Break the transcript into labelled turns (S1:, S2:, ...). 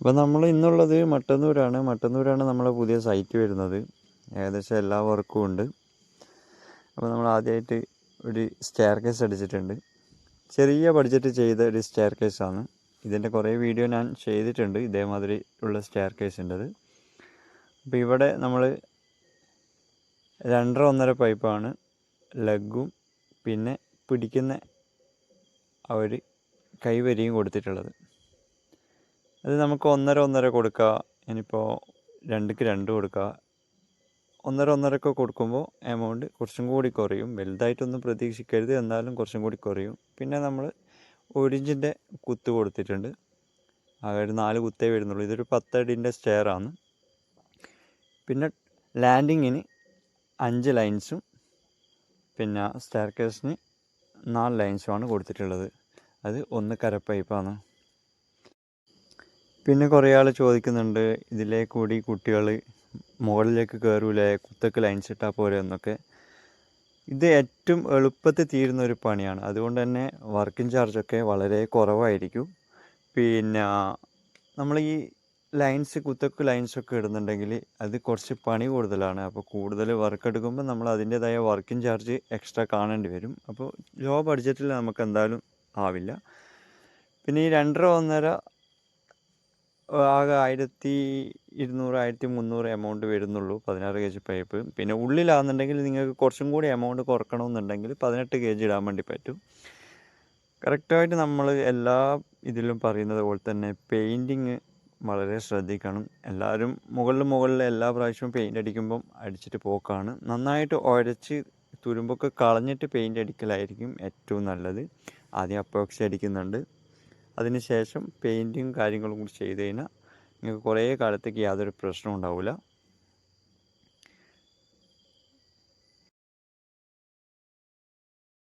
S1: അപ്പോൾ നമ്മൾ ഇന്നുള്ളത് മട്ടന്നൂരാണ്. മട്ടന്നൂരാണ് നമ്മളെ പുതിയ സൈറ്റ് വരുന്നത്. ഏകദേശം എല്ലാ വർക്കും ഉണ്ട്. അപ്പോൾ നമ്മൾ ആദ്യമായിട്ട് ഒരു സ്റ്റെയർ കേസ് അടിച്ചിട്ടുണ്ട്. ചെറിയ ബഡ്ജറ്റ് ചെയ്ത ഒരു സ്റ്റെയർ കേസാണ് ഇതിന്റെ കുറേ വീഡിയോ ഞാൻ ചെയ്തിട്ടുണ്ട്. ഇതേമാതിരി ഉള്ള സ്റ്റെയർ കേസിന്റെത് അപ്പോൾ ഇവിടെ നമ്മൾ രണ്ടര ഒന്നര പൈപ്പാണ് ലഗും പിന്നെ പിടിക്കുന്ന ആ ഒരു കൈവരിയും കൊടുത്തിട്ടുള്ളത്. അത് നമുക്ക് ഒന്നര ഒന്നര കൊടുക്കുക ഇനിയിപ്പോൾ രണ്ടിക്ക് രണ്ട് കൊടുക്കുക ഒന്നര ഒന്നരക്ക് കൊടുക്കുമ്പോൾ എമൗണ്ട് കുറച്ചും കൂടി കുറയും. വലുതായിട്ടൊന്നും പ്രതീക്ഷിക്കരുത്. എന്നാലും കുറച്ചും കൂടി കുറയും. പിന്നെ നമ്മൾ ഒരിഞ്ചിന്റെ കുത്ത് കൊടുത്തിട്ടുണ്ട്. ആകെ ഒരു നാല് കുത്തേ വരുന്നുള്ളൂ. ഇതൊരു പത്തടിന്റെ സ്റ്റെയറാണ് പിന്നെ ലാൻഡിങ്ങിന് അഞ്ച് ലൈൻസും പിന്നെ സ്റ്റെയർ കേസിന് നാല് ലൈൻസുമാണ് കൊടുത്തിട്ടുള്ളത്. അത് ഒന്ന് കരപ്പൈപ്പാണ്. പിന്നെ കുറേ ആൾ ചോദിക്കുന്നുണ്ട് ഇതിലേ കൂടി കുട്ടികൾ മുകളിലേക്ക് കയറൂലേ കുത്തക്ക് ലൈൻ സെറ്റാ പോരെ എന്നൊക്കെ. ഇത് ഏറ്റവും എളുപ്പത്തിൽ തീരുന്ന ഒരു പണിയാണ്. അതുകൊണ്ട് തന്നെ വർക്കിംഗ് ചാർജൊക്കെ വളരെ കുറവായിരിക്കും. പിന്നെ നമ്മൾ ഈ ലൈൻസ് കുത്തക്ക് ലൈൻസൊക്കെ ഇടുന്നുണ്ടെങ്കിൽ അത് കുറച്ച് പണി കൂടുതലാണ്. അപ്പോൾ കൂടുതൽ വർക്ക് എടുക്കുമ്പോൾ നമ്മൾ അതിന്റെതായ വർക്കിംഗ് ചാർജ് എക്സ്ട്രാ കാണേണ്ടി വരും. അപ്പോൾ ലോ ബഡ്ജറ്റിൽ നമുക്ക് എന്തായാലും ആവില്ല. പിന്നെ ഈ രണ്ടര ഒന്നര ആകെ ആയിരത്തി ഇരുന്നൂറ് ആയിരത്തി മുന്നൂറ് എമൗണ്ട് വരുന്നുള്ളൂ പതിനാറ് കെ ജി പൈപ്പ് പിന്നെ ഉള്ളിലാണെന്നുണ്ടെങ്കിൽ നിങ്ങൾക്ക് കുറച്ചും കൂടി എമൗണ്ട് കുറക്കണമെന്നുണ്ടെങ്കിൽ പതിനെട്ട് കെ ജി ഇടാൻ വേണ്ടി പറ്റും. കറക്റ്റായിട്ട് നമ്മൾ എല്ലാ ഇതിലും പറയുന്നത് പോലെ തന്നെ പെയിന്റിങ് വളരെ ശ്രദ്ധിക്കണം. എല്ലാവരും മുകളിൽ മുകളിൽ എല്ലാ പ്രാവശ്യവും പെയിന്റ് അടിക്കുമ്പം അടിച്ചിട്ട് പോക്കാണ്. നന്നായിട്ട് ഉരച്ച് തുരുമ്പൊക്കെ കളഞ്ഞിട്ട് പെയിന്റ് അടിക്കലായിരിക്കും ഏറ്റവും നല്ലത്. ആദ്യം അപ്പോക്സി അടിക്കുന്നുണ്ട്. അതിനുശേഷം പെയിന്റും കാര്യങ്ങളും കൂടി ചെയ്ത് കഴിഞ്ഞാൽ നിങ്ങൾക്ക് കുറേ കാലത്തേക്ക് യാതൊരു പ്രശ്നവും ഉണ്ടാവില്ല